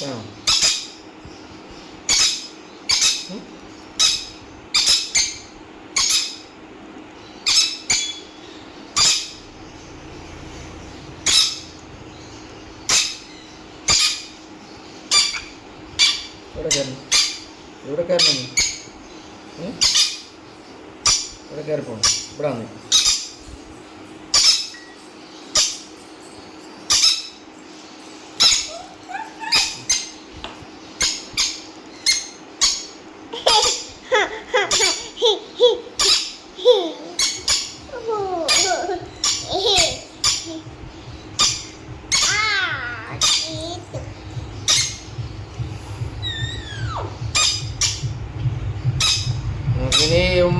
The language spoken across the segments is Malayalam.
ആ എവിടെ കയറണം? എവിടെ കയറണം നീ? എവിടെ കയറി പോകണം ഇവിടെ വന്നേ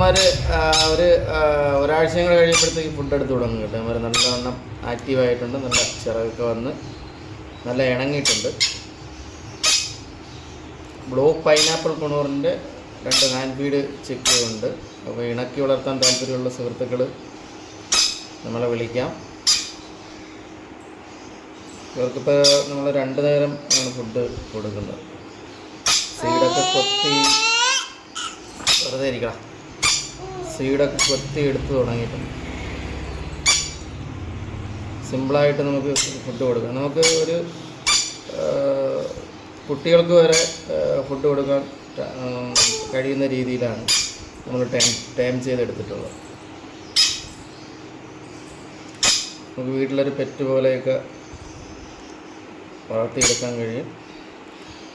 ഇവന്മാർ ഒരു ഒരാഴ്ച കഴിയുമ്പോഴത്തേക്ക് ഫുഡ് എടുത്ത് തുടങ്ങും കേട്ടോ. അവർ നല്ലവണ്ണം ആക്റ്റീവായിട്ടുണ്ട് നല്ല ചിറകൊക്കെ വന്ന് നല്ല ഇണങ്ങിയിട്ടുണ്ട്. ബ്ലൂ പൈനാപ്പിൾ കുണൂറിന്റെ രണ്ട് ഹാൻഡ് ഫീഡ് ചിക്കുണ്ട് അപ്പോൾ ഇണക്കി വളർത്താൻ താല്പര്യമുള്ള സുഹൃത്തുക്കൾ നമ്മളെ വിളിക്കാം. ഇവർക്കിപ്പോൾ നമ്മൾ രണ്ട് നേരം ആണ് ഫുഡ് കൊടുക്കുന്നത്. സീഡൊക്കെ കൊത്തി വെറുതെ ഇരിക്കണം. സീഡൊക്കെ കൊത്തി എടുത്ത് തുടങ്ങിയിട്ടുണ്ട്. സിമ്പിളായിട്ട് നമുക്ക് ഫുഡ് കൊടുക്കാം. നമുക്ക് ഒരു കുട്ടികൾക്ക് വരെ ഫുഡ് കൊടുക്കാൻ കഴിയുന്ന രീതിയിലാണ് നമ്മൾ ടൈം ടൈം ചെയ്തെടുത്തിട്ടുള്ളത്. നമുക്ക് വീട്ടിലൊരു പെറ്റ് പോലെയൊക്കെ വളർത്തിയെടുക്കാൻ കഴിയും.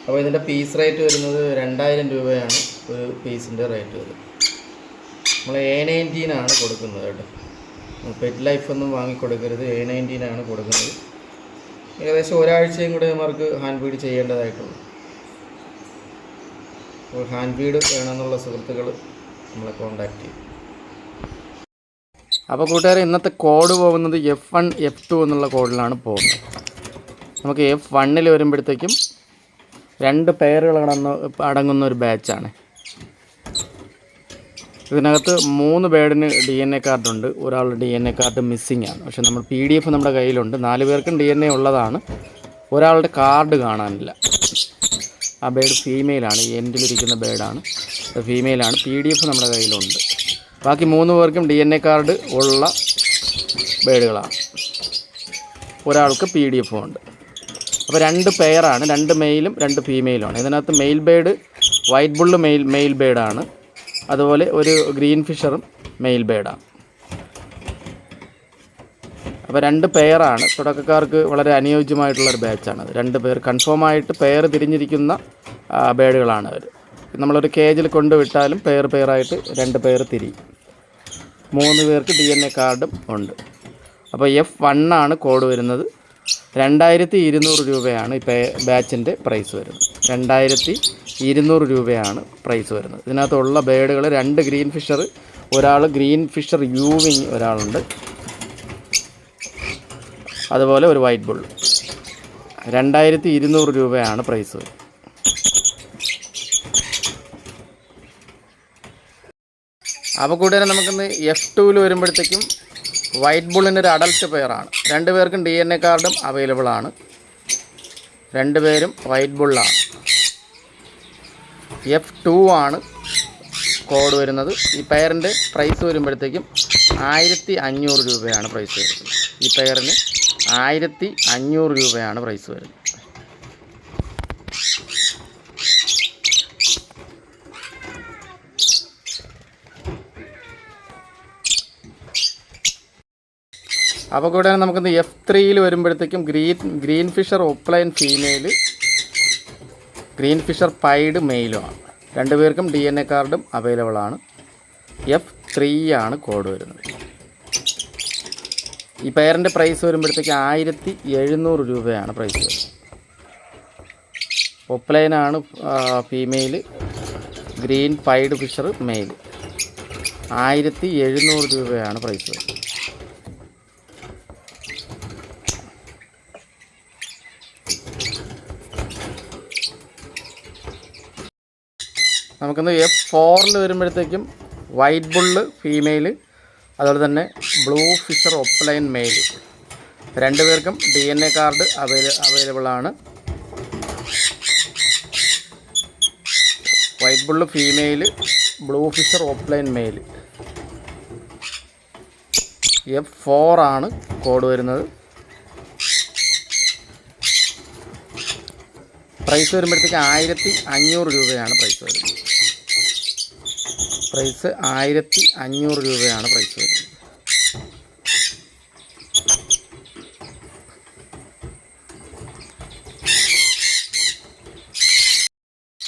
അപ്പോൾ ഇതിന്റെ പീസ് റേറ്റ് വരുന്നത് രണ്ടായിരം രൂപയാണ് ഒരു പീസിന്റെ റേറ്റ് വരുന്നത്. നമ്മൾ എ നയന്റീനാണ് കൊടുക്കുന്നത് കേട്ടോ. പെറ്റ് ലൈഫ് ഒന്നും വാങ്ങിക്കൊടുക്കരുത്. എ നയന്റീനാണ് കൊടുക്കുന്നത്. ഏകദേശം ഒരാഴ്ചയും കൂടെ അവർക്ക് ഹാൻഡ് ഫീഡ് ചെയ്യേണ്ടതായിട്ടുള്ളൂ. അപ്പോൾ ഹാൻഡ് ഫീഡ് വേണമെന്നുള്ള സുഹൃത്തുക്കൾ നമ്മളെ കോണ്ടാക്ട് ചെയ്യും. അപ്പോൾ കൂട്ടുകാരെ ഇന്നത്തെ കോഡ് പോകുന്നത് എഫ് വൺ എഫ് ടു എന്നുള്ള കോഡിലാണ് പോകുന്നത്. നമുക്ക് എഫ് വണ്ണിൽ വരുമ്പോഴത്തേക്കും രണ്ട് പെയറുകൾ അടങ്ങുന്ന അടങ്ങുന്ന ഒരു ബാച്ചാണ് ഇതിനകത്ത് മൂന്ന് പേരിന് ഡി എൻ എ കാർഡുണ്ട് ഒരാളുടെ D N A card missing ആണ്. പക്ഷെ നമ്മൾ പി ഡി എഫ് നമ്മുടെ കയ്യിലുണ്ട്. നാല് പേർക്കും ഡി എൻ എ ഉള്ളതാണ്. ഒരാളുടെ കാർഡ് കാണാനില്ല. ആ ബേഡ് ഫീമെയിലാണ് എൻഡിലിരിക്കുന്ന ബേഡാണ് ഫീമെയിലാണ് പി ഡി എഫ് നമ്മുടെ കയ്യിലുണ്ട്. ബാക്കി മൂന്ന് പേർക്കും ഡി എൻ എ കാർഡ് ഉള്ള ബേഡുകളാണ്. ഒരാൾക്ക് പി ഡി എഫും ഉണ്ട്. അപ്പോൾ രണ്ട് പെയറാണ് രണ്ട് മെയിലും രണ്ട് ഫീമെയിലുമാണ് ഇതിനകത്ത് male bird white bull male male ബേഡാണ് അതുപോലെ ഒരു ഗ്രീൻ ഫിഷറും മെയിൽ ബേഡാണ്. അപ്പോൾ രണ്ട് പെയറാണ്. തുടക്കക്കാർക്ക് വളരെ അനുയോജ്യമായിട്ടുള്ളൊരു ബാച്ചാണ് രണ്ട് പേർ കൺഫേം ആയിട്ട് പെയർ തിരിഞ്ഞിരിക്കുന്ന ബേഡുകളാണ് അവർ. നമ്മളൊരു കേജിൽ കൊണ്ടുവിട്ടാലും പെയർ പെയറായിട്ട് രണ്ട് പെയർ തിരിയും മൂന്ന് പേർക്ക് ഡി എൻ എ കാർഡും ഉണ്ട്. അപ്പോൾ എഫ് വണ്ണാണ് കോഡ് വരുന്നത്. രണ്ടായിരത്തി ഇരുന്നൂറ് രൂപയാണ് ഇപ്പോൾ ബാച്ചിന്റെ പ്രൈസ് വരുന്നത്. രണ്ടായിരത്തി ഇരുന്നൂറ് രൂപയാണ് പ്രൈസ് വരുന്നത്. ഇതിനകത്തുള്ള ബേഡുകൾ രണ്ട് ഗ്രീൻ ഫിഷർ ഒരാൾ ഗ്രീൻ ഫിഷർ യൂവിങ് ഒരാളുണ്ട്. അതുപോലെ ഒരു വൈറ്റ് ബുള്ള്. രണ്ടായിരത്തി ഇരുന്നൂറ് രൂപയാണ് പ്രൈസ് അപ്പോൾ കൂടുതലും നമുക്കിന്ന് എഫ് ടുവിൽ വരുമ്പോഴത്തേക്കും വൈറ്റ് ബുള്ളിന്റെ ഒരു അഡൽട്ട് പെയറാണ് രണ്ട് പേർക്കും ഡി എൻ എ കാർഡും അവൈലബിൾ ആണ്. രണ്ട് പേരും വൈറ്റ് ബുള്ളാണ് എഫ് ടു ആണ് കോഡ് വരുന്നത്. ഈ പെയറിന്റെ പ്രൈസ് വരുമ്പോഴത്തേക്കും ആയിരത്തി അഞ്ഞൂറ് രൂപയാണ് പ്രൈസ് വരുന്നത്. ഈ പെയറിന് ആയിരത്തി അഞ്ഞൂറ് രൂപയാണ് പ്രൈസ് വരുന്നത്. അപ്പോൾ കൂടെ നമുക്കിന്ന് എഫ് ത്രീയിൽ വരുമ്പോഴത്തേക്കും green green Fischer opaline female green Fischer pied മെയിലുമാണ്. രണ്ടുപേർക്കും ഡി എൻ എ കാർഡും അവൈലബിൾ ആണ്. എഫ് ത്രീ ആണ് കോഡ് വരുന്നത്. ഈ പെയറിന്റെ പ്രൈസ് വരുമ്പോഴത്തേക്ക് ആയിരത്തി എഴുന്നൂറ് രൂപയാണ് പ്രൈസ് വരുന്നത്. ഒപ്ലൈനാണ് female green pied Fischer male. ആയിരത്തി എഴുന്നൂറ് രൂപയാണ് പ്രൈസ് വരുന്നത്. നമുക്കിന്ന് എഫ് ഫോറിൽ വരുമ്പോഴത്തേക്കും വൈറ്റ് ബുള്ള് ഫീമെയിൽ അതുപോലെ തന്നെ ബ്ലൂ ഫിഷർ ഒപ്ലൈൻ മെയിൽ രണ്ടുപേർക്കും D N A card അവൈല available ആണ്. White bull female blue Fischer opaline male F four ആണ് കോഡ് വരുന്നത്. പ്രൈസ് വരുമ്പോഴത്തേക്ക് ആയിരത്തി അഞ്ഞൂറ് രൂപയാണ് പ്രൈസ് വരുന്നത്. പ്രൈസ് ആയിരത്തി അഞ്ഞൂറ് രൂപയാണ് പ്രൈസ് വരുന്നത്.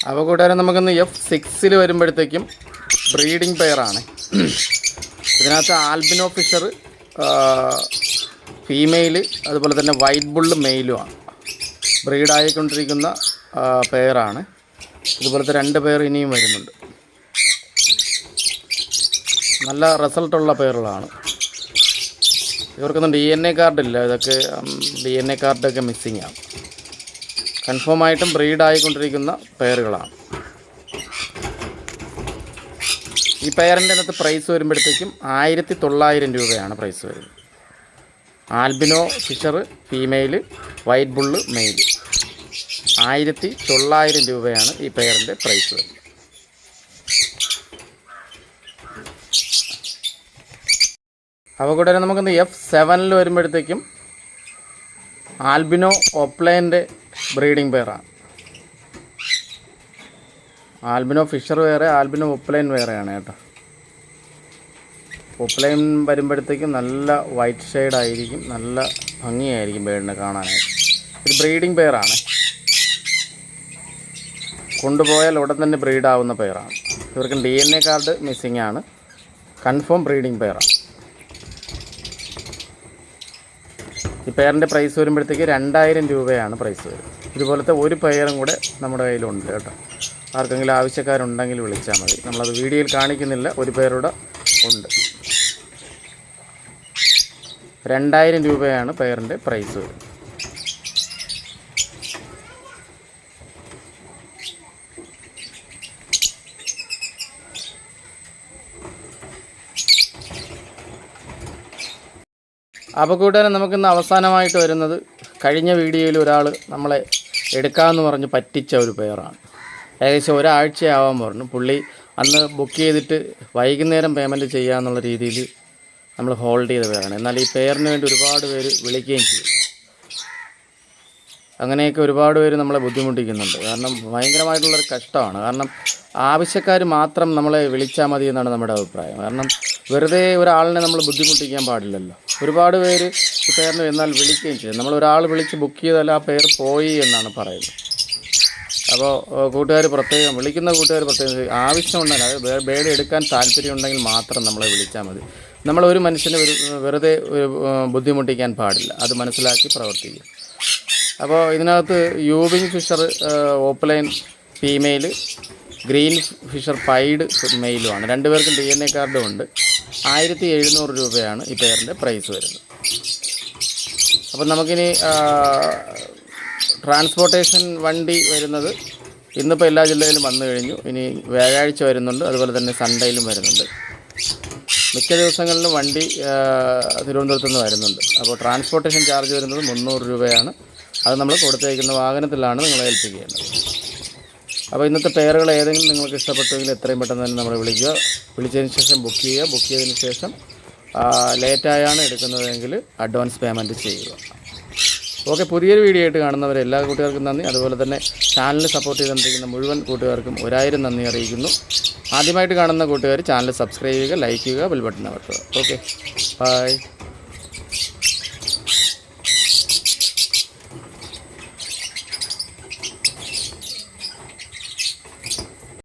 അപ്പോൾ കൂട്ടുകാരെ നമുക്കിന്ന് എഫ് സിക്സിൽ വരുമ്പോഴത്തേക്കും ബ്രീഡിംഗ് പെയറാണ്. ഇതിനകത്ത് ആൽബിനോ ഫിഷർ ഫീമെയിൽ അതുപോലെ തന്നെ വൈറ്റ് ബുള്ള് മെയിലുമാണ് ബ്രീഡായിക്കൊണ്ടിരിക്കുന്ന പെയറാണ്. ഇതുപോലത്തെ രണ്ട് പേർ ഇനിയും വരുന്നുണ്ട്. നല്ല റിസൾട്ടുള്ള പേരുകളാണ്. ഇവർക്കൊന്നും ഡി എൻ എ കാർഡില്ല ഇതൊക്കെ ഡി എൻ എ കാർഡൊക്കെ മിസ്സിങ് ആണ് കൺഫേം ആയിട്ടും ബ്രീഡായിക്കൊണ്ടിരിക്കുന്ന പേരുകളാണ്. ഈ പെയറിന്റെ അകത്ത് പ്രൈസ് വരുമ്പോഴത്തേക്കും ആയിരത്തി തൊള്ളായിരം രൂപയാണ് പ്രൈസ് വരുന്നത്. Albino Fischer female white bull male ആയിരത്തി തൊള്ളായിരം രൂപയാണ് ഈ പെയറിന്റെ പ്രൈസ് വരുന്നത്. അപ്പോൾ കൂടെ നമുക്കിന്ന് എഫ് സെവനിൽ വരുമ്പോഴത്തേക്കും ആൽബിനോ ഒപ്ലൈന്റെ ബ്രീഡിംഗ് പെയറാണ് ആൽബിനോ ഫിഷർ വേറെ ആൽബിനോ ഒപ്ലൈൻ വേറെയാണ് കേട്ടോ. ഒപ്ലൈൻ വരുമ്പോഴത്തേക്കും നല്ല വൈറ്റ് ഷെയ്ഡ് ആയിരിക്കും നല്ല ഭംഗിയായിരിക്കും ബേഡിനെ കാണാനായിട്ട്. ഇത് ബ്രീഡിംഗ് പെയറാണ്. കൊണ്ടുപോയാൽ ഉടൻ തന്നെ ബ്രീഡാവുന്ന പെയറാണ്. ഇവർക്ക് D N A card missing ആണ്. കൺഫേം ബ്രീഡിംഗ് പെയറാണ്. ഈ പെയറിന്റെ പ്രൈസ് വരുമ്പോഴത്തേക്ക് രണ്ടായിരം രൂപയാണ് പ്രൈസ് വരും ഇതുപോലത്തെ ഒരു പെയറും കൂടെ നമ്മുടെ കയ്യിലുണ്ട് കേട്ടോ. ആർക്കെങ്കിലും ആവശ്യക്കാരുണ്ടെങ്കിൽ വിളിച്ചാൽ മതി. നമ്മളത് വീഡിയോയിൽ കാണിക്കുന്നില്ല ഒരു പേരുടെ ഉണ്ട്. രണ്ടായിരം രൂപയാണ് പെയറിന്റെ പ്രൈസ് വരുന്നത് അപ്പോൾ കൂട്ടുകാരെ നമുക്കിന്ന് അവസാനമായിട്ട് വരുന്നത് കഴിഞ്ഞ വീഡിയോയിൽ ഒരാൾ നമ്മളെ എടുക്കാമെന്ന് പറഞ്ഞ് പറ്റിച്ച ഒരു പേരാണ്. ഏകദേശം ഒരാഴ്ചയാവാൻ പറഞ്ഞു. പുള്ളി അന്ന് ബുക്ക് ചെയ്തിട്ട് വൈകുന്നേരം പേയ്മെന്റ് ചെയ്യാമെന്നുള്ള രീതിയിൽ നമ്മൾ ഹോൾഡ് ചെയ്ത പേരാണ്. എന്നാൽ ഈ പേരിന് വേണ്ടി ഒരുപാട് പേര് വിളിക്കുകയും ചെയ്യും അങ്ങനെയൊക്കെ ഒരുപാട് പേര് നമ്മളെ ബുദ്ധിമുട്ടിക്കുന്നുണ്ട്. കാരണം ഭയങ്കരമായിട്ടുള്ളൊരു കഷ്ടമാണ്. കാരണം ആവശ്യക്കാർ മാത്രം നമ്മളെ വിളിച്ചാൽ മതി എന്നാണ് നമ്മുടെ അഭിപ്രായം. കാരണം വെറുതെ ഒരാളിനെ നമ്മൾ ബുദ്ധിമുട്ടിക്കാൻ പാടില്ലല്ലോ. ഒരുപാട് പേര് പേരിന് എന്നാൽ വിളിക്കുകയും ചെയ്യും. നമ്മൾ ഒരാൾ വിളിച്ച് ബുക്ക് ചെയ്താൽ ആ പേര് പോയി എന്നാണ് പറയുന്നത്. അപ്പോൾ കൂട്ടുകാർ പ്രത്യേകം വിളിക്കുന്ന കൂട്ടുകാർ പ്രത്യേകം ആവശ്യമുണ്ടെങ്കിൽ അതായത് ബേഡ് എടുക്കാൻ താല്പര്യമുണ്ടെങ്കിൽ മാത്രം നമ്മളെ വിളിച്ചാൽ മതി. നമ്മൾ ഒരു മനുഷ്യനെ വെറുതെ ബുദ്ധിമുട്ടിക്കാൻ പാടില്ല. അത് മനസ്സിലാക്കി പ്രവർത്തിക്കുക. അപ്പോൾ ഇതിനകത്ത് euwing Fischer opaline female green Fischer pied മെയിലുമാണ് രണ്ടുപേർക്കും ഡി എൻ എ കാർഡും ഉണ്ട്. ആയിരത്തി എഴുന്നൂറ് രൂപയാണ് ഈ പെയറിന്റെ പ്രൈസ് വരുന്നത്. അപ്പം നമുക്കിനി ട്രാൻസ്പോർട്ടേഷൻ വണ്ടി വരുന്നത് ഇന്നിപ്പോൾ എല്ലാ ജില്ലയിലും വന്നു കഴിഞ്ഞു. ഇനി വ്യാഴാഴ്ച വരുന്നുണ്ട്. അതുപോലെ തന്നെ സൺഡേയിലും വരുന്നുണ്ട്. മിക്ക ദിവസങ്ങളിലും വണ്ടി തിരുവനന്തപുരത്ത് നിന്ന് വരുന്നുണ്ട്. അപ്പോൾ ട്രാൻസ്പോർട്ടേഷൻ ചാർജ് വരുന്നത് മുന്നൂറ് രൂപയാണ്. അത് നമ്മൾ കൊടുത്തേക്കുന്ന വാഹനത്തിലാണ് നിങ്ങളെ ഏൽപ്പിക്കേണ്ടത്. അപ്പോൾ ഇന്നത്തെ പേരുകൾ ഏതെങ്കിലും നിങ്ങൾക്ക് ഇഷ്ടപ്പെട്ടുവെങ്കിൽ എത്രയും പെട്ടെന്ന് തന്നെ നമ്മളെ വിളിക്കുക. വിളിച്ചതിന് ശേഷം ബുക്ക് ചെയ്യുക. ബുക്ക് ചെയ്തതിന് ശേഷം ലേറ്റായാണ് എടുക്കുന്നതെങ്കിൽ അഡ്വാൻസ് പേയ്മെന്റ് ചെയ്യുക. ഓക്കെ പുതിയൊരു വീഡിയോ ആയിട്ട് കാണുന്നവരെ എല്ലാ കൂട്ടുകാർക്കും നന്ദി. അതുപോലെ തന്നെ ചാനൽ സപ്പോർട്ട് ചെയ്തുകൊണ്ടിരിക്കുന്ന മുഴുവൻ കൂട്ടുകാർക്കും ഒരായിരം നന്ദി അറിയിക്കുന്നു. ആദ്യമായിട്ട് കാണുന്ന കൂട്ടുകാർ ചാനൽ സബ്സ്ക്രൈബ് ചെയ്യുക ലൈക്ക് ചെയ്യുക ബെൽ ബട്ടൺ അമർത്തുക. Okay bye